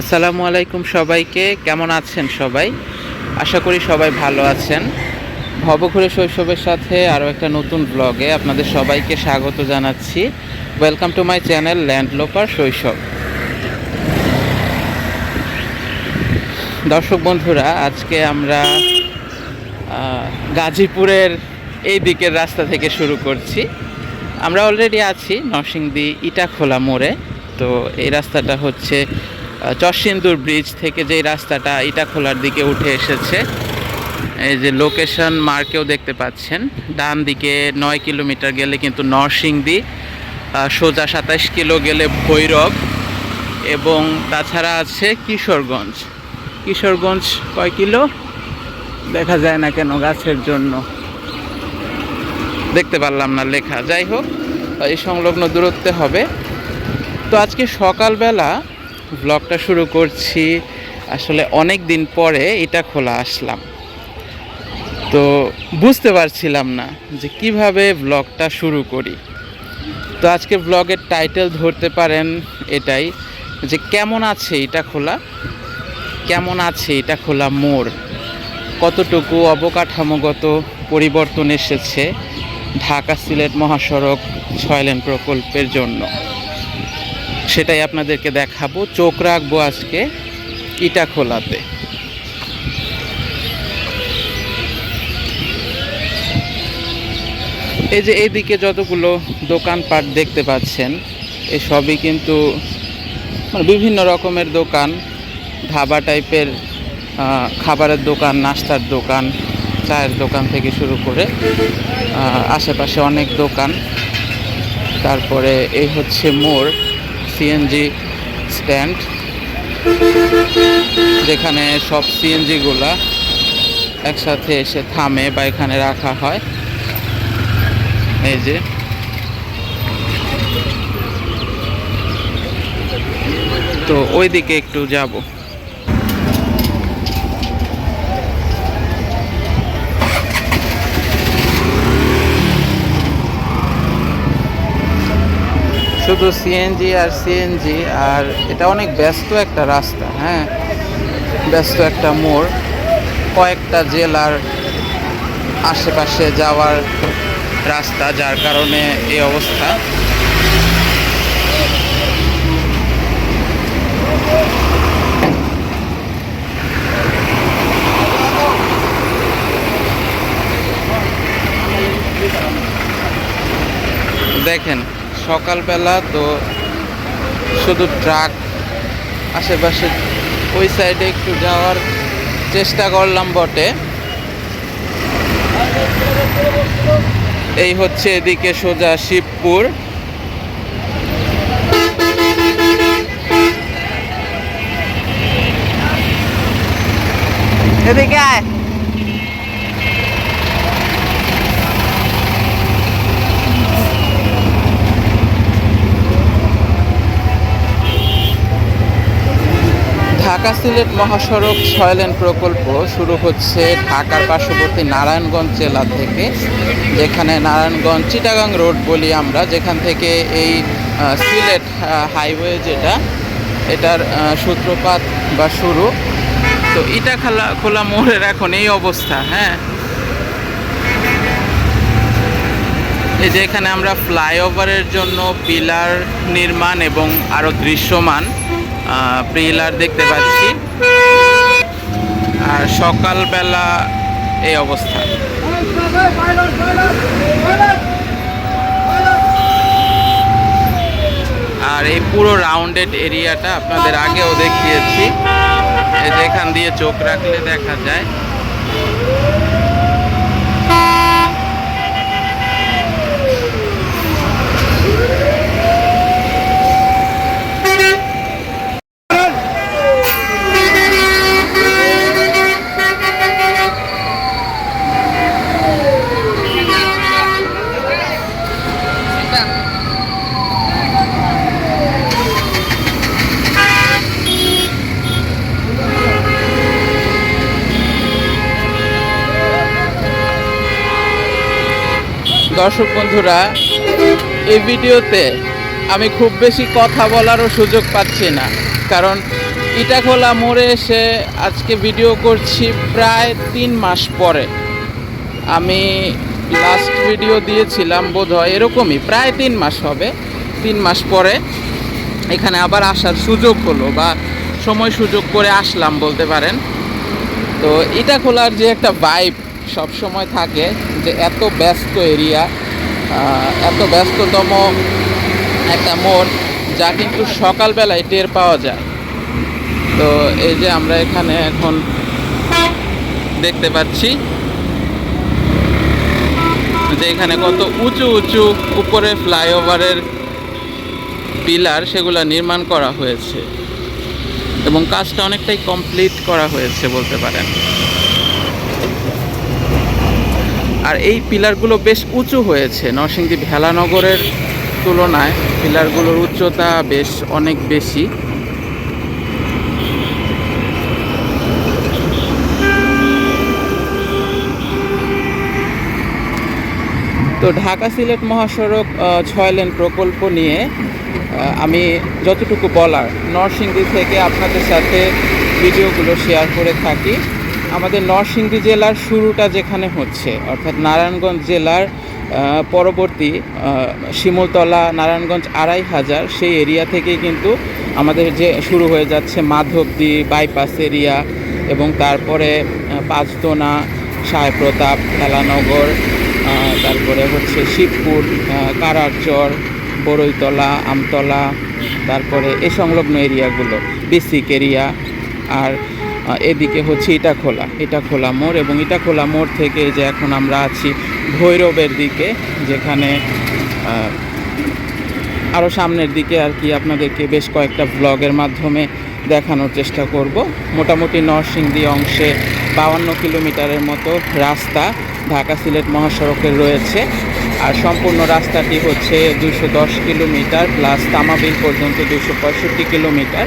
আসসালামু আলাইকুম সবাইকে। কেমন আছেন সবাই? আশা করি সবাই ভালো আছেন। ভবঘুরে শৈশবের সাথে আরও একটা নতুন ব্লগে আপনাদের সবাইকে স্বাগত জানাচ্ছি। Welcome to my channel landloper শৈশব দর্শক বন্ধুরা, আজকে আমরা গাজীপুরের এই দিকের রাস্তা থেকে শুরু করছি। আমরা অলরেডি আছি নরসিংদী ইটাখোলা মোড়ে। তো এই রাস্তাটা হচ্ছে আহ, চরসিন্দুর ব্রিজ থেকে যেই রাস্তাটা এটা খোলার দিকে উঠে এসেছে। এই যে লোকেশন মার্কেও দেখতে পাচ্ছেন। ডান দিকে নয় কিলোমিটার গেলে কিন্তু নরসিংদী সোজা সাতাশ কিলো গেলে ভৈরব এবং তাছাড়া আছে কিশোরগঞ্জ। কিশোরগঞ্জ কয় কিলো? দেখা যায় না কেন গাছের জন্য। দেখতে পারলাম না লেখা। যাই হোক এই সংলগ্ন দূরত্বে হবে। তো আজকে সকালবেলা ব্লগটা শুরু করছি। আসলে অনেক দিন পরে এটা খোলা আসলাম। তো বুঝতে পারছিলাম না যে কীভাবে ব্লগটা শুরু করি। তো আজকে ব্লগের টাইটেল ধরতে পারেন এটাই, যে কেমন আছে এটা খোলা? কেমন আছে এটা খোলা মোড়? কতটুকু অবকাঠামোগত পরিবর্তন এসেছে ঢাকা সিলেট মহাসড়ক ছয় লেন প্রকল্পের জন্য? সেটাই আপনাদেরকে দেখাবো। চোখ রাখব আজকে ইটা খোলাতে। এই যে এইদিকে যতগুলো দোকানপাট দেখতে পাচ্ছেন এই সবই কিন্তু মানে বিভিন্ন রকমের দোকান। ধাবা টাইপের খাবারের দোকান, নাস্তার দোকান, চায়ের দোকান থেকে শুরু করে আশেপাশে অনেক দোকান। তারপরে এই হচ্ছে মোড়। সিএনজি স্ট্যান্ড যেখানে সব সিএনজিগুলা একসাথে এসে থামে বা এখানে রাখা হয়। এই যে। তো ওই দিকে একটু যাব। শুধু সিএনজি আর সিএনজি আর এটা অনেক ব্যস্ত একটা রাস্তা হ্যাঁ? ব্যস্ত একটা মোড়। কয়েকটা জেলার আশেপাশে যাওয়ার রাস্তা, যার কারণে এই অবস্থা। দেখেন সকালবেলা তো শুধু ট্রাক আশেপাশে ওই সাইডে একটু যাওয়ার চেষ্টা করলাম বটে। এই হচ্ছে এদিকে সোজা শিবপুর। এদিকে আয়। ঢাকা সিলেট মহাসড়ক ছয়লেন প্রকল্প শুরু হচ্ছে ঢাকার পার্শ্ববর্তী নারায়ণগঞ্জ জেলা থেকে, যেখানে নারায়ণগঞ্জ চিটাগাং রোড বলি আমরা, যেখান থেকে এই সিলেট হাইওয়ে যেটা, এটার সূত্রপাত বা শুরু। তো ইটা খালা, খোলা মোড়ের এখন এই অবস্থা হ্যাঁ? এই যে এখানে আমরা ফ্লাইওভারের জন্য পিলার নির্মাণ এবং আরও দৃশ্যমান। পিলার দেখতে পাচ্ছি। আর সকালবেলা এই অবস্থা। আর এই পুরো রাউন্ডেড এরিয়াটা আপনাদের আগেও দেখিয়েছি। যেখান দিয়ে চোখ রাখলে দেখা যায়। দর্শক বন্ধুরা, এই ভিডিওতে আমি খুব বেশি কথা বলারও সুযোগ পাচ্ছি না। কারণ ইটাখোলা মোড়ে এসে আজকে ভিডিও করছি প্রায় তিন মাস পরে। আমি লাস্ট ভিডিও দিয়েছিলাম বোধ হয় এরকমই, প্রায় তিন মাস হবে। তিন মাস পরে এখানে আবার আসার সুযোগ হলো বা সময় সুযোগ করে আসলাম বলতে পারেন। তো এটা খোলার যে একটা ভাইব সব সময় থাকে যে এত ব্যস্ত এরিয়া এত ব্যস্ততম একটা মোড় যা কিন্তু সকালবেলায় টের পাওয়া যায়। তো এই যে আমরা এখানে এখন দেখতে পাচ্ছি যে এখানে কত উঁচু উঁচু উপরে ফ্লাইওভারের পিলার সেগুলো নির্মাণ করা হয়েছে এবং কাজটা অনেকটাই কমপ্লিট করা হয়েছে বলতে পারেন। আর এই পিলারগুলো বেশ উঁচু হয়েছে। নরসিংদী ভেলানগরের তুলনায় পিলারগুলোর উচ্চতা বেশ অনেক বেশি। তো ঢাকা সিলেট মহাসড়ক ছয় লেন প্রকল্প নিয়ে আমি যতটুকু বলার, নরসিংদী থেকে আপনাদের সাথে ভিডিওগুলো শেয়ার করে থাকি। আমাদের নরসিংদী জেলার শুরুটা যেখানে হচ্ছে, অর্থাৎ নারায়ণগঞ্জ জেলার পরবর্তী শিমুলতলা, নারায়ণগঞ্জ আড়াই হাজার, সেই এরিয়া থেকেই কিন্তু আমাদের যে শুরু হয়ে যাচ্ছে মাধবদী, বাইপাস এরিয়া এবং তারপরে পাঁচদোনা, সায়প্রতাপ, খেলানগর তারপরে হচ্ছে শিবপুর কারারচর, বড়ইতলা, আমতলা, তারপরে এই সংলগ্ন এরিয়াগুলো, বেসিক এরিয়া, আর এদিকে হচ্ছে এটা খোলা এটা খোলা মোড় এবং এটা খোলা মোড় থেকে যে এখন আমরা আছি ভৈরবের দিকে, যেখানে আরও সামনের দিকে আর কি আপনাদেরকে বেশ কয়েকটা ব্লগের মাধ্যমে দেখানোর চেষ্টা করব। মোটামুটি নরসিংদী অংশে বাউান্ন কিলোমিটারের মতো রাস্তা ঢাকা সিলেট মহাসড়কের রয়েছে। আর সম্পূর্ণ রাস্তাটি হচ্ছে দুশো কিলোমিটার প্লাস তামাবিল পর্যন্ত দুশো কিলোমিটার।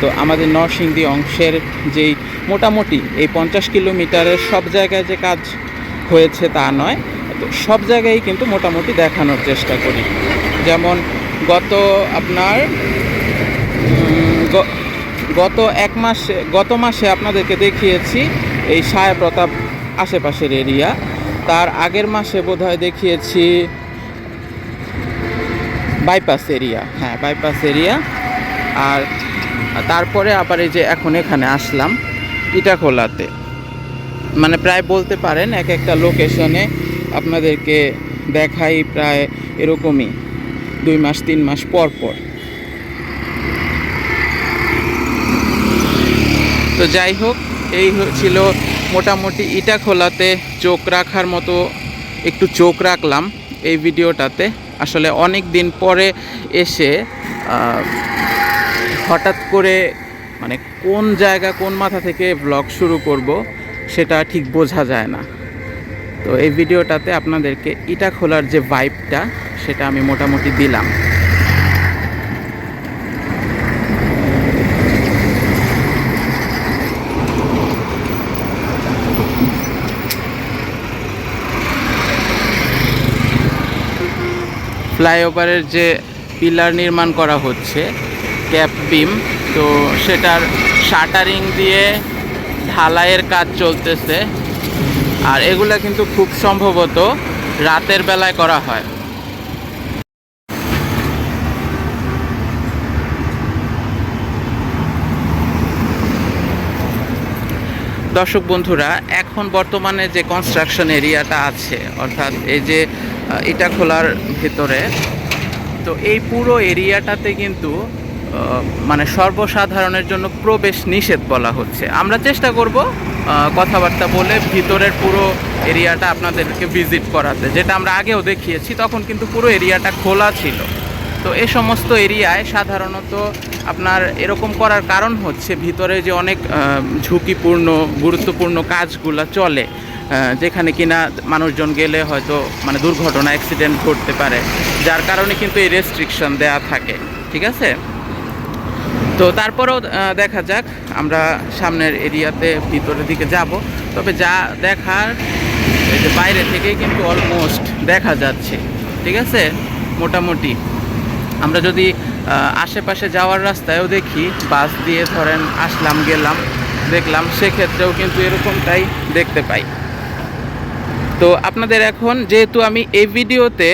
তো আমাদের নরসিংদী অংশের যেই মোটামুটি এই পঞ্চাশ কিলোমিটারের সব জায়গায় যে কাজ হয়েছে তা নয়, তো সব জায়গায় কিন্তু মোটামুটি দেখানোর চেষ্টা করি। যেমন গত আপনার গত এক মাসে, গত মাসে আপনাদেরকে দেখিয়েছি এই সায়া প্রতাপ আশেপাশের এরিয়া। তার আগের মাসে বোধহয় দেখিয়েছি বাইপাস এরিয়া হ্যাঁ বাইপাস এরিয়া। আর তারপরে আবার এই যে এখন এখানে আসলাম ইটাখোলাতে। মানে প্রায় বলতে পারেন এক একটা লোকেশনে আপনাদেরকে দেখাই প্রায় এরকমই দুই মাস, তিন মাস পর পর। তো যাই হোক, এই ছিল মোটামুটি ইটা খোলাতে চোখ রাখার মতো, একটু চোখ রাখলাম এই ভিডিওটাতে। আসলে অনেক দিন পরে এসে হঠাৎ করে মানে কোন জায়গা, কোন মাথা থেকে ব্লগ শুরু করব সেটা ঠিক বোঝা যায় না। তো এই ভিডিওটাতে আপনাদেরকে ইটা খোলার যে ভাইবটা সেটা আমি মোটামুটি দিলাম। ফ্লাইওভারের যে পিলার নির্মাণ করা হচ্ছে ক্যাপ বিম। তো সেটার শাটারিং দিয়ে ঢালাইয়ের কাজ চলতেছে। আর এগুলা কিন্তু খুব সম্ভবত রাতের বেলায় করা হয়। দর্শক বন্ধুরা, এখন বর্তমানে যে কনস্ট্রাকশন এরিয়াটা আছে, অর্থাৎ এই যে ইটা খোলার ভেতরে, তো এই পুরো এরিয়াটাতে কিন্তু মানে সর্বসাধারণের জন্য প্রবেশ নিষেধ বলা হচ্ছে। আমরা চেষ্টা করব কথাবার্তা বলে ভিতরের পুরো এরিয়াটা আপনাদেরকে ভিজিট করাতে। যেটা আমরা আগেও দেখিয়েছি, তখন কিন্তু পুরো এরিয়াটা খোলা ছিল। তো এ সমস্ত এরিয়ায় সাধারণত আপনার এরকম করার কারণ হচ্ছে ভিতরে যে অনেক ঝুঁকিপূর্ণ, গুরুত্বপূর্ণ কাজগুলো চলে যেখানে কিনা মানুষজন গেলে হয়তো মানে দুর্ঘটনা অ্যাক্সিডেন্ট ঘটতে পারে, যার কারণে কিন্তু এই রেস্ট্রিকশন দেয়া থাকে। ঠিক আছে? তো তারপরেও দেখা যাক, আমরা সামনের এরিয়াতে ভিতরের দিকে যাব। তবে যা দেখার বাইরে থেকেই কিন্তু অলমোস্ট দেখা যাচ্ছে, ঠিক আছে? মোটামুটি। আমরা যদি আশেপাশে যাওয়ার রাস্তায়ও দেখি, বাস দিয়ে ধরেন আসলাম, গেলাম, দেখলাম, সেক্ষেত্রেও কিন্তু এরকমটাই দেখতে পাই। তো আপনাদের এখন, যেহেতু আমি এই ভিডিওতে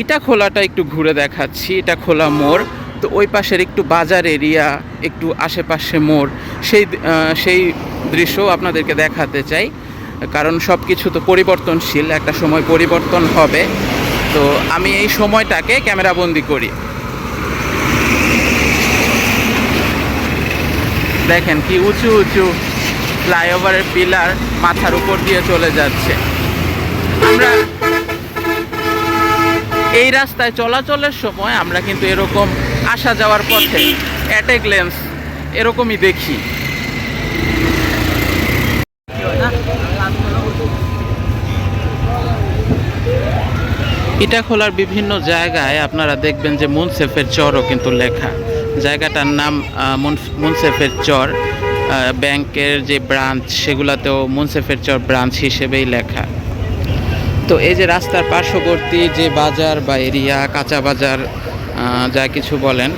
ইটা খোলাটা একটু ঘুরে দেখাচ্ছি এটা খোলা মোড় তো ওই পাশের একটু বাজার এরিয়া, একটু আশেপাশে মোড়, সেই সেই দৃশ্য আপনাদেরকে দেখাতে চাই। কারণ সব কিছু তো পরিবর্তনশীল, একটা সময় পরিবর্তন হবে। তো আমি এই সময়টাকে ক্যামেরাবন্দি করি। দেখেন কি উঁচু উঁচু ফ্লাইওভারের পিলার মাথার উপর দিয়ে চলে যাচ্ছে। আমরা এই রাস্তায় চলাচলের সময় আমরা কিন্তু এরকম আসা যাওয়ার পথে অ্যাটেক লেন্স এরকমই দেখি। ইটাখোলার বিভিন্ন জায়গায় আপনারা দেখবেন যে মুনসেফের চরও কিন্তু লেখা। জায়গাটার নাম মুনসেফের চর ব্যাংকের যে ব্রাঞ্চ, সেগুলোতেও মুনসেফের চর ব্রাঞ্চ হিসেবেই লেখা। তো এই যে রাস্তার পার্শ্ববর্তী যে বাজার বা এরিয়া, কাঁচা বাজার যা কিছু বলেন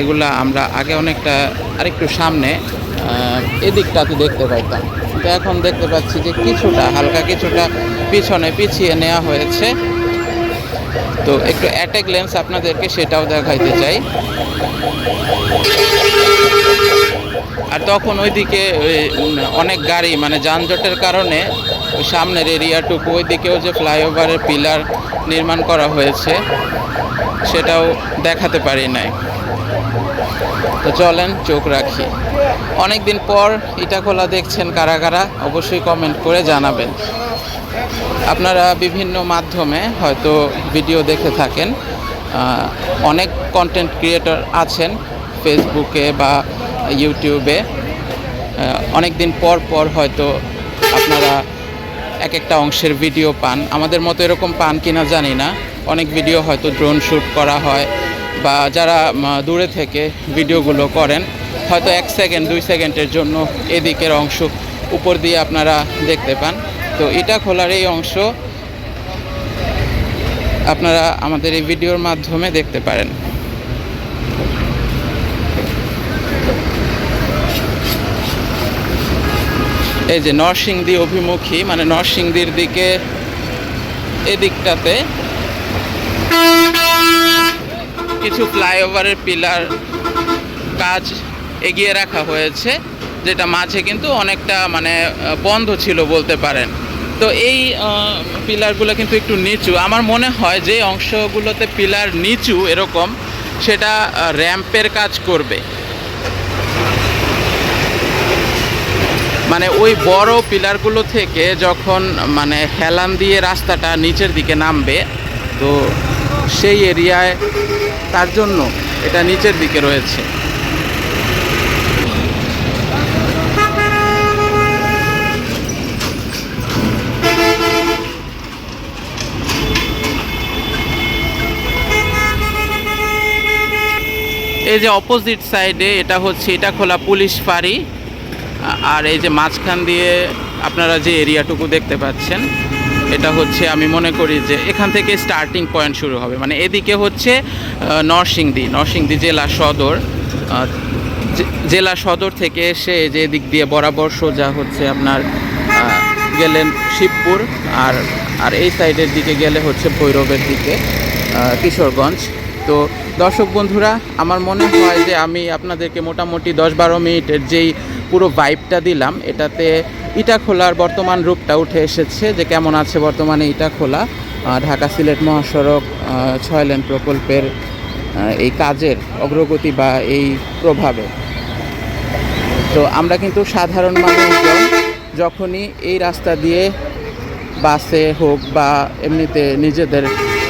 এগুলা আমরা আগে অনেকটা আরেকটু সামনে এদিকটাতে দেখতে পাইতাম। তো এখন দেখতে পাচ্ছি যে কিছুটা, হালকা কিছুটা পিছনে পিছিয়ে নেওয়া হয়েছে। তো একটু অ্যাটেক লেন্স আপনাদেরকে সেটাও দেখাইতে চাই। আর তখন ওইদিকে অনেক গাড়ি মানে যানজটের কারণে সামনের এরিয়াটুকু ওইদিকেও যে ফ্লাইওভারের পিলার নির্মাণ করা হয়েছে। সেটাও দেখাতে পারি নাই। তো চলেন, চোখ রাখি। অনেক দিন পর ইটাখোলা দেখছেন কারা কারা, অবশ্যই কমেন্ট করে জানাবেন। আপনারা বিভিন্ন মাধ্যমে হয়তো ভিডিও দেখে থাকেন। অনেক কন্টেন্ট ক্রিয়েটর আছেন ফেসবুকে বা ইউটিউবে অনেক দিন পর পর হয়তো আপনারা এক একটা অংশের ভিডিও পান। আমাদের মতো এরকম পান কিনা জানি না। অনেক ভিডিও হয়তো ড্রোন শ্যুট করা হয় বা যারা দূরে থেকে ভিডিওগুলো করেন, হয়তো এক সেকেন্ড দুই সেকেন্ডের জন্য এদিকের অংশ উপর দিয়ে আপনারা দেখতে পান। তো এটা খোলার এই অংশ আপনারা আমাদের এই ভিডিওর মাধ্যমে দেখতে পারেন। এই যে নরসিংদী অভিমুখী মানে নরসিংদীর দিকে এদিকটাতে কিছু ফ্লাইওভারের পিলার কাজ এগিয়ে রাখা হয়েছে, যেটা মাঝে কিন্তু অনেকটা মানে বন্ধ ছিল বলতে পারেন। তো এই পিলারগুলো কিন্তু একটু নিচু। আমার মনে হয় যে অংশগুলোতে পিলার নিচু এরকম, সেটা র্যাম্পের কাজ করবে। মানে ওই বড় পিলারগুলো থেকে যখন মানে হেলান দিয়ে রাস্তাটা নিচের দিকে নামবে, তো সেই এরিয়ায় তার জন্য এটা নিচের দিকে রয়েছে। এই যে অপোজিট সাইডে এটা হচ্ছে, এটা খোলা পুলিশ ফাঁড়ি, আর এই যে মাঝখান দিয়ে আপনারা যে এরিয়াটুকু দেখতে পাচ্ছেন এটা হচ্ছে আমি মনে করি যে এখান থেকে স্টার্টিং পয়েন্ট শুরু হবে। মানে এদিকে হচ্ছে নরসিংদী নরসিংদী জেলা সদর জেলা সদর থেকে এসে যে এদিক দিয়ে বরাবর সোজা হচ্ছে আপনার গেলেন শিবপুর আর আর এই সাইডের দিকে গেলে হচ্ছে ভৈরবের দিকে কিশোরগঞ্জ। তো দর্শক বন্ধুরা, আমার মনে হয় যে আমি আপনাদেরকে মোটামুটি দশ বারো মিনিটের যেই পুরো ভাইবটা দিলাম, এটাতে ইটা খোলার বর্তমান রূপটা উঠে এসেছে যে কেমন আছে বর্তমানে ইটা খোলা। ঢাকা সিলেট মহাসড়ক ছয় লেন প্রকল্পের এই কাজের অগ্রগতি বা এই প্রভাবে। তো আমরা কিন্তু সাধারণ মানুষজন যখনই এই রাস্তা দিয়ে বাসে হোক বা এমনিতে নিজেদের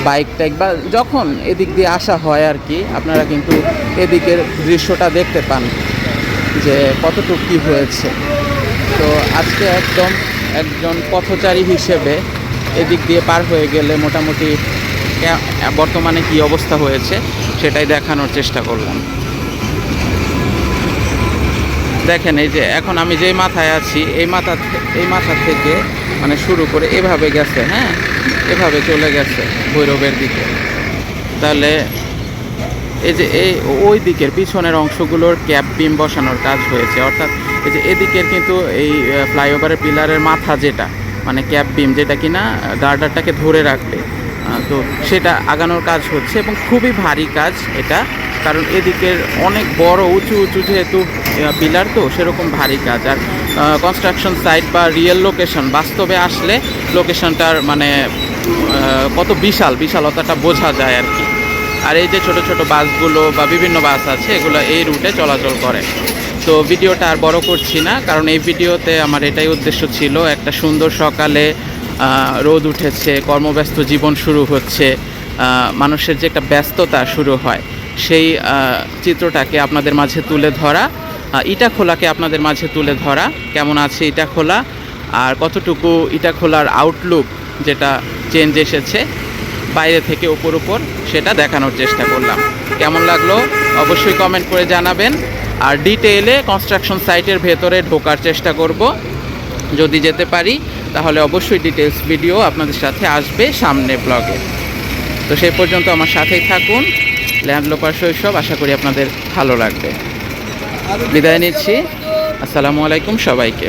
বাইক টাইক বা যখন এদিক দিয়ে আসা হয় আর কি, আপনারা কিন্তু এদিকের দৃশ্যটা দেখতে পান যে কতটুকু কী হয়েছে। তো আজকে একদম একজন পথচারী হিসেবে এদিক দিয়ে পার হয়ে গেলে মোটামুটি বর্তমানে কি অবস্থা হয়েছে সেটাই দেখানোর চেষ্টা করলাম। দেখেন এই যে এখন আমি যেই মাথায় আছি, এই মাথা এই মাথা থেকে মানে শুরু করে এভাবে গেছে হ্যাঁ? এভাবে চলে গেছে ভৈরবের দিকে। তাহলে এই যে এই ওই দিকের পিছনের অংশগুলোর ক্যাপ বিম বসানোর কাজ হয়েছে, অর্থাৎ এই যে এদিকের কিন্তু এই ফ্লাইওভারের পিলারের মাথা যেটা মানে ক্যাপ বিম যেটা কিনা গার্ডারটাকে ধরে রাখবে। তো সেটা আগানোর কাজ হচ্ছে এবং খুবই ভারী কাজ এটা, কারণ এদিকের অনেক বড়, উঁচু উঁচু যেহেতু পিলার তো, সেরকম ভারী কাজ। আর কনস্ট্রাকশন সাইট বা রিয়েল লোকেশন বাস্তবে আসলে লোকেশনটার মানে কত বিশাল, বিশালতাটা বোঝা যায় আর কি। আর এই যে ছোট ছোট বাসগুলো বা বিভিন্ন বাস আছে, এগুলো এই রুটে চলাচল করে। তো ভিডিওটা আর বড় করছি না, কারণ এই ভিডিওতে আমার এটাই উদ্দেশ্য ছিল, একটা সুন্দর সকালে রোদ উঠেছে, কর্মব্যস্ত জীবন শুরু হচ্ছে মানুষের যে একটা ব্যস্ততা শুরু হয়, সেই চিত্রটাকে আপনাদের মাঝে তুলে ধরা ইটা খোলাকে আপনাদের মাঝে তুলে ধরা, কেমন আছে ইটা খোলা, আর কতটুকু ইটা খোলার আউটলুক যেটা চেঞ্জ এসেছে, বাইরে থেকে উপর উপর সেটা দেখানোর চেষ্টা করলাম। কেমন লাগল? অবশ্যই কমেন্ট করে জানাবেন। আর ডিটেইলে কনস্ট্রাকশন সাইটের ভেতরে ঢোকার চেষ্টা করব। যদি যেতে পারি, তাহলে অবশ্যই ডিটেলস ভিডিও আপনাদের সাথে আসবে সামনে ব্লগে তো সেই পর্যন্ত আমার সাথেই থাকুন। ল্যান্ডলোপার শৈশব, আশা করি আপনাদের ভালো লাগবে। বিদায় নিচ্ছি। আসসালামু আলাইকুম সবাইকে।